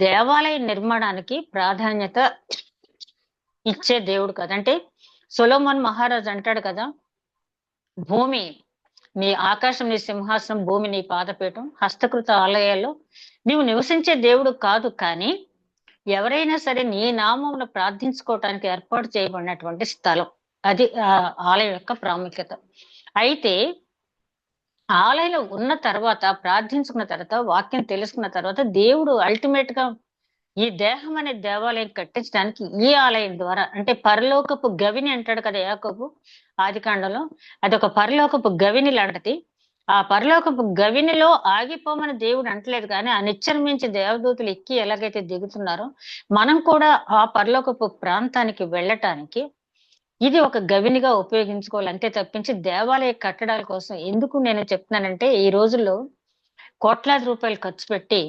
దేవాలయ నిర్మాణానికి ప్రాధాన్యత ఇచ్చే దేవుడు కదా. అంటే సొలోమన్ మహారాజ్ అంటాడు కదా భూమి నీ ఆకాశం నీ సింహాసనం భూమి నీ పాదపీఠం హస్తకృత ఆలయాల్లో నీవు నివసించే దేవుడు కాదు కానీ ఎవరైనా సరే నీ నామమును ప్రార్థించుకోవటానికి ఏర్పాటు చేయబడినటువంటి స్థలం. అది ఆ ఆలయం యొక్క ప్రాముఖ్యత. అయితే ఆలయంలో ఉన్న తర్వాత ప్రార్థించుకున్న తర్వాత వాక్యం తెలుసుకున్న తర్వాత దేవుడు అల్టిమేట్గా ఈ దేహం అనే దేవాలయం కట్టించడానికి ఈ ఆలయం ద్వారా అంటే పరలోకపు గవిని అంటాడు కదా యాకపు ఆది కాండంలో అది ఒక పరలోకపు గవిని లాంటిది. ఆ పరలోకపు గవినిలో ఆగిపోమని దేవుడు అంటలేదు కానీ ఆ నిశ్చర్మించి దేవదూతులు ఎక్కి ఎలాగైతే దిగుతున్నారో మనం కూడా ఆ పరలోకపు ప్రాంతానికి వెళ్ళటానికి ఇది ఒక గవినిగా ఉపయోగించుకోవాలి అంతే తప్పించి దేవాలయ కట్టడాల కోసం ఎందుకు నేను చెప్తున్నానంటే ఈ రోజుల్లో కోట్లాది రూపాయలు ఖర్చు పెట్టి